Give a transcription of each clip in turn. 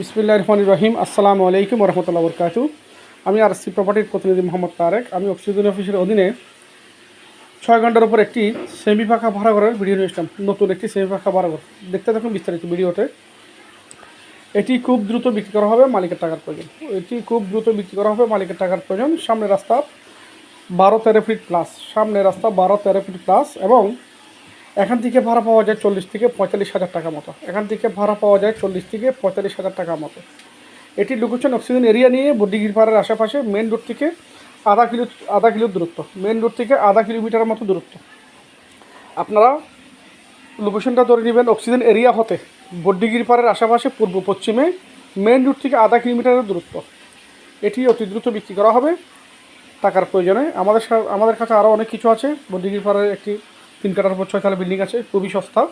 বিসমিল্লাহ রহমান রহিম। আসসালামু আলাইকুম রহমতুল্লাহ বরকাতু আমি আর সি প্রপার্টির প্রতিনিধি মোহাম্মদ তারেক। আমি অক্সিজেন অফিসের অধীনে ছয় ঘণ্টার উপর একটি সেমি পাখা ভাড়া ঘরের ভিডিও নিয়ে এসলাম নতুন একটি সেমি পাখা ভাড়া ঘর। দেখতে থাকুন বিস্তারিত ভিডিওতে। এটি খুব দ্রুত বিক্রি করা হবে মালিকের টাকার প্রয়োজন। এটি খুব দ্রুত বিক্রি করা হবে মালিকের টাকার প্রয়োজন। সামনে রাস্তা বারো তেরো ফিট প্লাস সামনে রাস্তা বারো তেরো ফিট প্লাস এবং এখান থেকে ভাড়া পাওয়া যায় চল্লিশ থেকে পঁয়তাল্লিশ হাজার টাকা মতো। এখান থেকে ভাড়া পাওয়া যায় চল্লিশ থেকে পঁয়তাল্লিশ হাজার টাকা মতো। এটি লোকেশন অক্সিজেন এরিয়া নিয়ে বডিগির পাড়ের আশেপাশে মেন রোড থেকে আধা কিলো আধা কিলো দূরত্ব। মেন রোড থেকে আধা কিলোমিটারের মতো দূরত্ব। আপনারা লোকেশনটা ধরে নেবেন অক্সিজেন এরিয়া হতে। বড্ডিগির পাড়ের আশেপাশে পূর্ব, পশ্চিমে মেন রোড থেকে আধা কিলোমিটারের দূরত্ব। এটি অতি দ্রুত বিক্রি করা হবে। টাকার প্রয়োজনে। আমাদের আমাদের কাছে আরও অনেক কিছু আছে। বড্ডিগির পাড়ের একটি তিন কাটার উপর ছয় তলা বিল্ডিং আছে, খুবই সস্তা।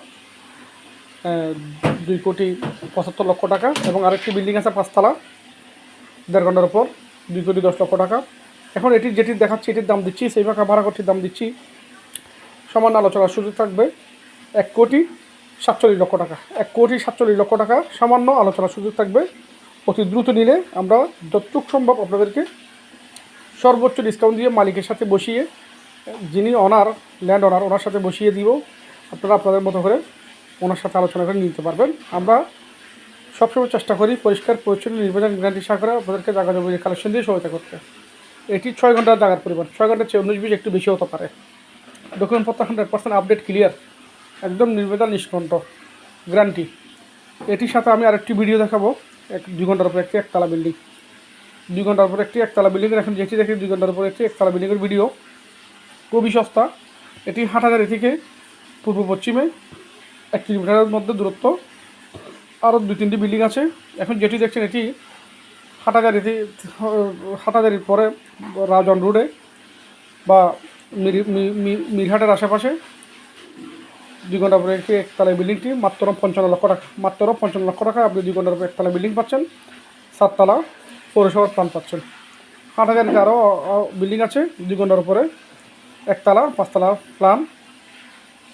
দুই কোটি পঁচাত্তর লক্ষ টাকা এবং আরেকটি বিল্ডিং আছে পাঁচতলা দেড় ঘণ্টার উপর, দুই কোটি দশ লক্ষ টাকা। এখন এটি যেটি দেখাচ্ছি, এটির দাম দিচ্ছি, সেই পাখা ভাড়া করটির দাম দিচ্ছি। সামান্য আলোচনার সুযোগ থাকবে, এক কোটি সাতচল্লিশ লক্ষ টাকা। এক কোটি সাতচল্লিশ লক্ষ টাকা, সামান্য আলোচনার সুযোগ থাকবে। অতি দ্রুত নিলে আমরা যতটুকু সম্ভব আপনাদেরকে সর্বোচ্চ ডিসকাউন্ট দিয়ে মালিকের সাথে বসিয়ে যিনি অনার ল্যান্ড অনার ওনার সাথে বসিয়ে দিব। আপনারা আপনাদের মতো করে ওনার সাথে আলোচনা করে নিতে পারবেন। আমরা সবসময় চেষ্টা করি পরিষ্কার, পরিচ্ছন্ন নির্বাচন গ্যারান্টি সাকরে আপনাদেরকে জায়গা জমি কালেকশন দিয়ে সহায়তা করতে। এটি ছয় ঘণ্টার জায়গার পরিমাণ। ছয় ঘণ্টার চেয়ে উনিশ বিশ একটু বেশি হতে পারে। ডকুমেন্টপত্র হান্ড্রেড পার্সেন্ট আপডেট ক্লিয়ার একদম নির্বেদন নিষ্কণ্ঠ গ্যারান্টি এটির সাথে আমি আরেকটি ভিডিও দেখাবো। এক, দুই ঘণ্টার উপর একটি একতলা বিল্ডিং দুই ঘণ্টার উপর একটি একতলা বিল্ডিংয়ের এখন যেটি দেখি, দুই ঘণ্টার উপর একটি একতলা বিল্ডিংয়ের ভিডিও খুবই সস্তা। এটি হাটাজারি থেকে পূর্ব পশ্চিমে এক কিলোমিটারের মধ্যে দূরত্ব। আরও দুই তিনটি বিল্ডিং আছে। এখন যেটি দেখছেন এটি হাটাজারিতে হাটাজারির পরে রাজন রোডে বা মিরহাটের আশেপাশে। দুই একটি একতলা বিল্ডিংটি, মাত্র পঞ্চান্ন লক্ষ টাকা, মাত্র পঞ্চান্ন লক্ষ টাকা আপনি দুই ঘণ্টার একতলা বিল্ডিং পাচ্ছেন। সাততলা পৌরসভার প্ল্যান পাচ্ছেন। হাটাজারিতে আরও বিল্ডিং আছে দুই ঘণ্টার উপরে। একতলা, পাঁচতলা প্ল্যান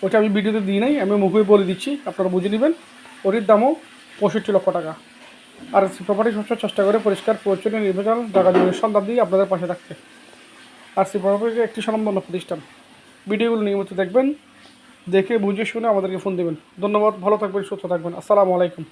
ওইটা আমি ভিডিওতে দিই নাই, আমি মুখে বলে দিচ্ছি, আপনারা বুঝে নেবেন। ওটির দামও পঁয়ষট্টি লক্ষ টাকা। আর প্রপার্টি সবসময় চেষ্টা করে পরিষ্কার, পরিচ্ছন্ন নির্বাচন জায়গা জমির সন্ধান দিয়ে আপনাদের পাশে থাকতে। আর সি প্রপার্টি একটি স্বনামধন্য প্রতিষ্ঠান। ভিডিওগুলো নিয়মিত দেখবেন, দেখে বুঝে শুনে আমাদেরকে ফোন দেবেন। ধন্যবাদ, ভালো থাকবেন, সুস্থ থাকবেন। আসসালামু আলাইকুম।